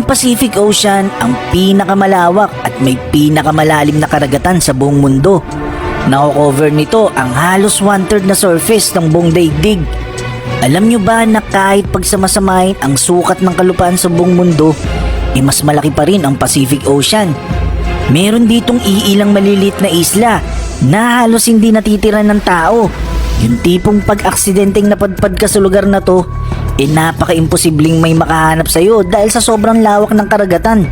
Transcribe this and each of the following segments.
Ang Pacific Ocean ang pinakamalawak at may pinakamalalim na karagatan sa buong mundo. Nako-cover nito ang halos one-third na surface ng buong daigdig. Alam nyo ba na kahit pagsamasamahin ang sukat ng kalupaan sa buong mundo, eh mas malaki pa rin ang Pacific Ocean. Meron ditong iilang malilit na isla na halos hindi natitira ng tao. Yung tipong pag-aksidenteng napadpad ka sa lugar na to, eh napaka-imposibleng may makahanap sa'yo dahil sa sobrang lawak ng karagatan.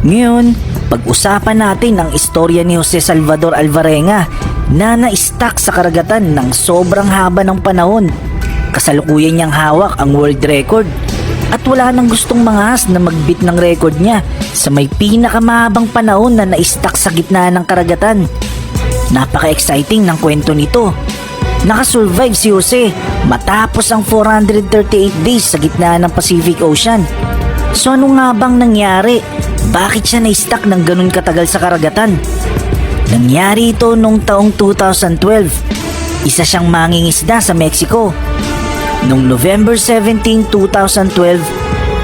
Ngayon, pag-usapan natin ang istorya ni Jose Salvador Alvarenga na na-stuck sa karagatan ng sobrang haba ng panahon. Kasalukuyan niyang hawak ang world record at wala nang gustong mangas na magbit ng record niya sa may pinakamahabang panahon na na-stuck sa gitna ng karagatan. Napaka-exciting ng kwento nito. Nakasurvive si Jose matapos ang 438 days sa gitna ng Pacific Ocean. So ano nga bang nangyari? Bakit siya na-stuck ng ganun katagal sa karagatan? Nangyari ito noong taong 2012. Isa siyang mangingisda sa Mexico. Noong November 17, 2012,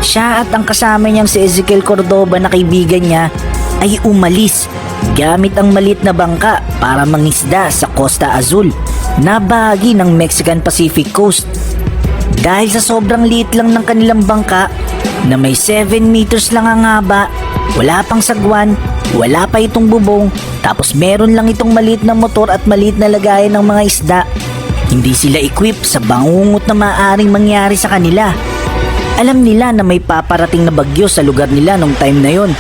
siya at ang kasama niyang si Ezekiel Cordoba na kaibigan niya ay umalis gamit ang malit na bangka para mangisda sa Costa Azul na bahagi ng Mexican Pacific Coast. Dahil sa sobrang liit lang ng kanilang bangka na may 7 meters lang ang haba, wala pang sagwan, wala pa itong bubong, tapos meron lang itong maliit na motor at maliit na lagayan ng mga isda. Hindi sila equipped sa bangungot na maaaring mangyari sa kanila. Alam nila na may paparating na bagyo sa lugar nila nung time na yon.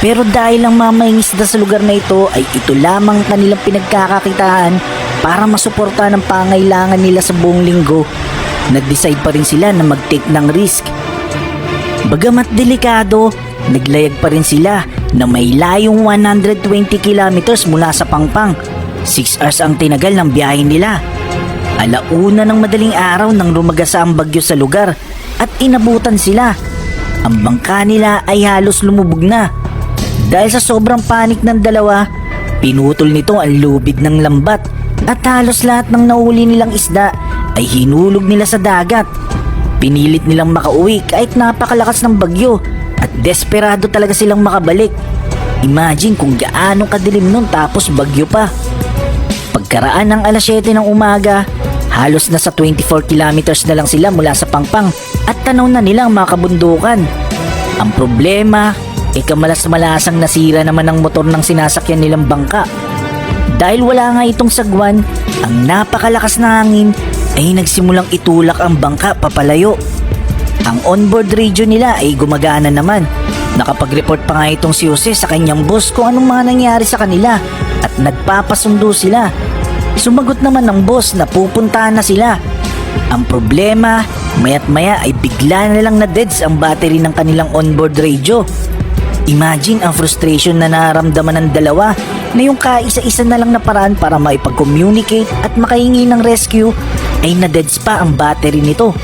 Pero dahil ang mamayang isda sa lugar na ito ay ito lamang kanilang pinagkakakitaan para masuporta ng pangailangan nila sa buong linggo, nag-decide pa rin sila na mag-take ng risk. Bagamat delikado, naglayag pa rin sila na may layong 120 kilometers mula sa Pangpang. 6 hours ang tinagal ng biyahe nila. Alauna ng madaling araw nang rumagasa ang bagyo sa lugar at inabutan sila. Ang bangka nila ay halos lumubog na. Dahil sa sobrang panik ng dalawa, pinutol nito ang lubid ng lambat at halos lahat ng nahuli nilang isda ay hinulog nila sa dagat. Pinilit nilang makauwi kahit napakalakas ng bagyo at desperado talaga silang makabalik. Imagine kung gaano kadilim nun tapos bagyo pa. Pagkaraan ng alas 7 ng umaga, halos nasa 24 kilometers na lang sila mula sa Pangpang at tanaw na nila ang mga kabundukan. Ang problema, e kamalas-malasang nasira naman ang motor ng sinasakyan nilang bangka. Dahil wala nga itong sagwan, ang napakalakas na hangin ay nagsimulang itulak ang bangka papalayo. Ang onboard radio nila ay gumagana naman. Nakapag-report pa nga itong si Jose sa kanyang boss kung anong mga nangyari sa kanila at nagpapasundo sila. Sumagot naman ng boss na pupuntahan na sila. Ang problema, mayat maya ay bigla na lang na deads ang battery ng kanilang onboard radio. Imagine ang frustration na nararamdaman ng dalawa na yung kaisa-isa na lang na paraan para maipag-communicate at makahingi ng rescue ay na-deads pa ang battery nito.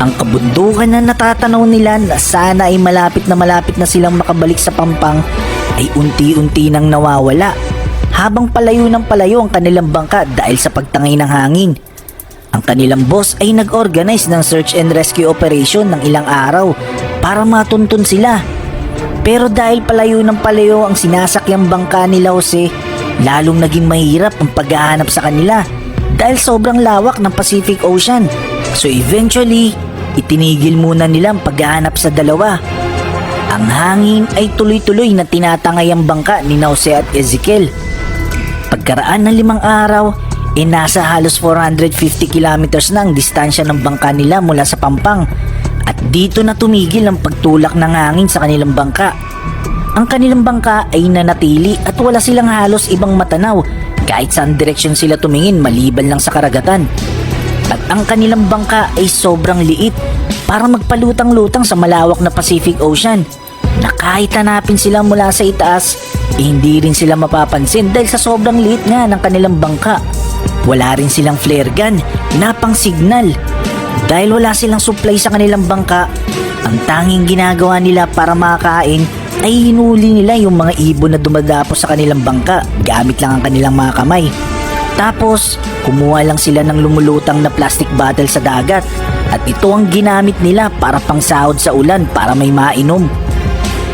Ang kabundukan na natatanaw nila na sana ay malapit na malapit na silang makabalik sa pampang ay unti-unti nang nawawala habang palayo ng palayo ang kanilang bangka dahil sa pagtangay ng hangin. Ang kanilang boss ay nag-organize ng search and rescue operation ng ilang araw para matuntun sila. Pero dahil palayo ng palayo ang sinasakyang bangka nila Jose, lalong naging mahirap ang paghahanap sa kanila dahil sobrang lawak ng Pacific Ocean. So eventually, itinigil muna nila ang paghahanap sa dalawa. Ang hangin ay tuloy-tuloy na tinatangay ang bangka ni Jose at Ezekiel. Pagkaraan ng limang araw, e nasa halos 450 kilometers na ang distansya ng bangka nila mula sa Pampang at dito na tumigil ang pagtulak ng hangin sa kanilang bangka. Ang kanilang bangka ay nanatili at wala silang halos ibang matanaw kahit saan direksyon sila tumingin maliban lang sa karagatan. At ang kanilang bangka ay sobrang liit para magpalutang-lutang sa malawak na Pacific Ocean na kahit hanapin sila mula sa itaas, eh, hindi rin sila mapapansin dahil sa sobrang liit nga ng kanilang bangka. Wala rin silang flare gun na pang signal. Dahil wala silang supply sa kanilang bangka, ang tanging ginagawa nila para makakain ay hinuli nila yung mga ibon na dumadapo sa kanilang bangka gamit lang ang kanilang mga kamay. Tapos, kumuha lang sila ng lumulutang na plastic bottle sa dagat at ito ang ginamit nila para pangsahod sa ulan para may mainom.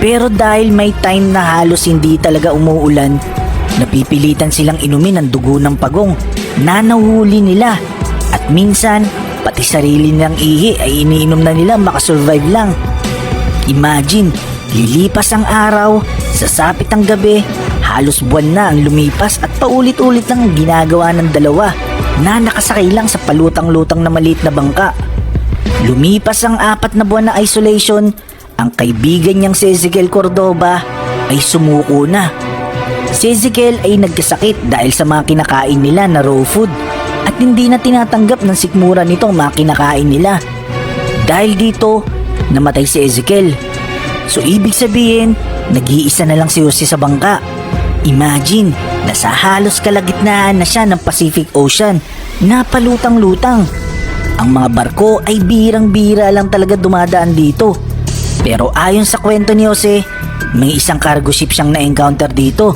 Pero dahil may time na halos hindi talaga umuulan, napipilitan silang inumin ang dugo ng pagong na nahuli nila at minsan pati sarili nilang ihi ay iniinom na nila makasurvive lang. Imagine, lilipas ang araw, sasapit ang gabi, halos buwan na ang lumipas at paulit-ulit lang ang ginagawa ng dalawa na nakasakay lang sa palutang-lutang na maliit na bangka. Lumipas ang apat na buwan na isolation, ang kaibigan niyang si Ezekiel Cordoba ay sumuko na. Si Ezekiel ay nagkasakit dahil sa mga kinakain nila na raw food at hindi na tinatanggap ng sikmura nito ang mga kinakain nila. Dahil dito, namatay si Ezekiel. So ibig sabihin, nag-iisa na lang si Jose sa bangka. Imagine, nasa halos kalagitnaan na siya ng Pacific Ocean, napalutang-lutang. Ang mga barko ay birang-bira lang talaga dumadaan dito. Pero ayon sa kwento ni Jose, may isang cargo ship siyang na-encounter dito.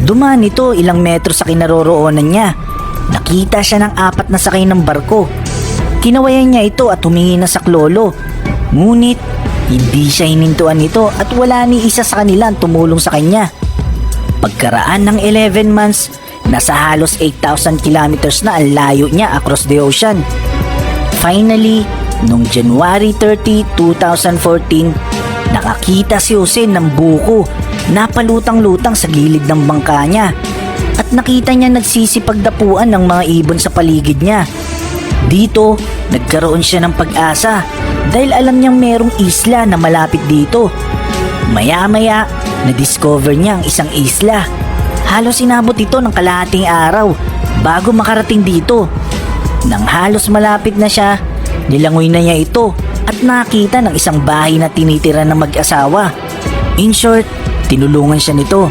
Dumaan ito ilang metro sa kinaroroonan niya. Nakita siya ng apat na sakay ng barko. Kinawayan niya ito at humingi na sa klolo. Ngunit, hindi siya hinintuan nito at wala ni isa sa kanila ang tumulong sa kanya. Pagkaraan ng 11 months, nasa halos 8,000 kilometers na ang layo niya across the ocean. Finally, noong January 30, 2014, nakakita si Jose ng buko na palutang-lutang sa gilid ng bangka niya at nakita niya nagsisipagdapuan ng mga ibon sa paligid niya. Dito, nagkaroon siya ng pag-asa dahil alam niyang merong isla na malapit dito. Maya-maya, na-discover niya ang isang isla. Halos inabot ito ng kalahating araw bago makarating dito. Nang halos malapit na siya, nilangoy na niya ito at nakita ng isang bahay na tinitira ng mag-asawa. In short, tinulungan siya nito.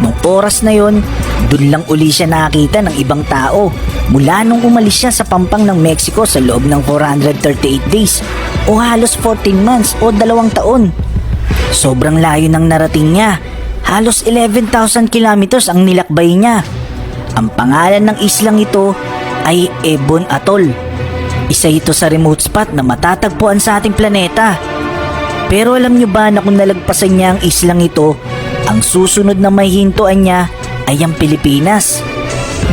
Nung oras na yon, dun lang uli siya nakita ng ibang tao mula nung umalis siya sa pampang ng Mexico sa loob ng 438 days o halos 14 months o dalawang taon. Sobrang layo ng narating niya. Halos 11,000 kilometers ang nilakbay niya. Ang pangalan ng islang ito ay Ebon Atoll. Isa ito sa remote spot na matatagpuan sa ating planeta. Pero alam niyo ba na kung nalagpasan niya ang islang ito, ang susunod na may hintuan niya ay ang Pilipinas.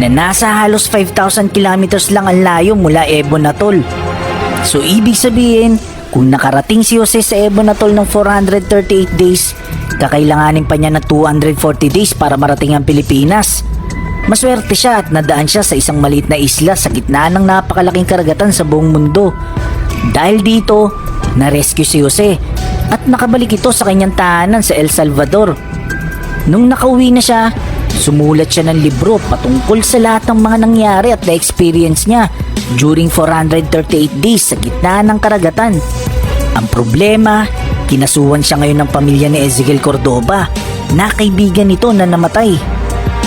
Na nasa halos 5,000 kilometers lang ang layo mula Ebon Atoll. So ibig sabihin, kung nakarating si Jose sa Ebon Atoll ng 438 days, kakailanganin pa niya ng 240 days para marating ang Pilipinas. Maswerte siya at nadaan siya sa isang maliit na isla sa gitna ng napakalaking karagatan sa buong mundo. Dahil dito, na-rescue si Jose at nakabalik ito sa kanyang tahanan sa El Salvador. Nung nakauwi na siya, sumulat siya ng libro patungkol sa lahat ng mga nangyari at na-experience niya during 438 days sa gitna ng karagatan. Ang problema, kinasuhan siya ngayon ng pamilya ni Ezekiel Cordoba na kaibigan nito na namatay.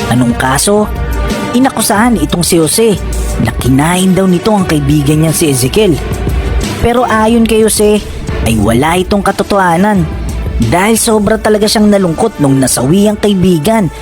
Anong kaso? Inakusahan itong si Jose na kinain daw nito ang kaibigan niya si Ezekiel. Pero ayon kay Jose ay wala itong katotohanan dahil sobra talaga siyang nalungkot nung nasawi ang kaibigan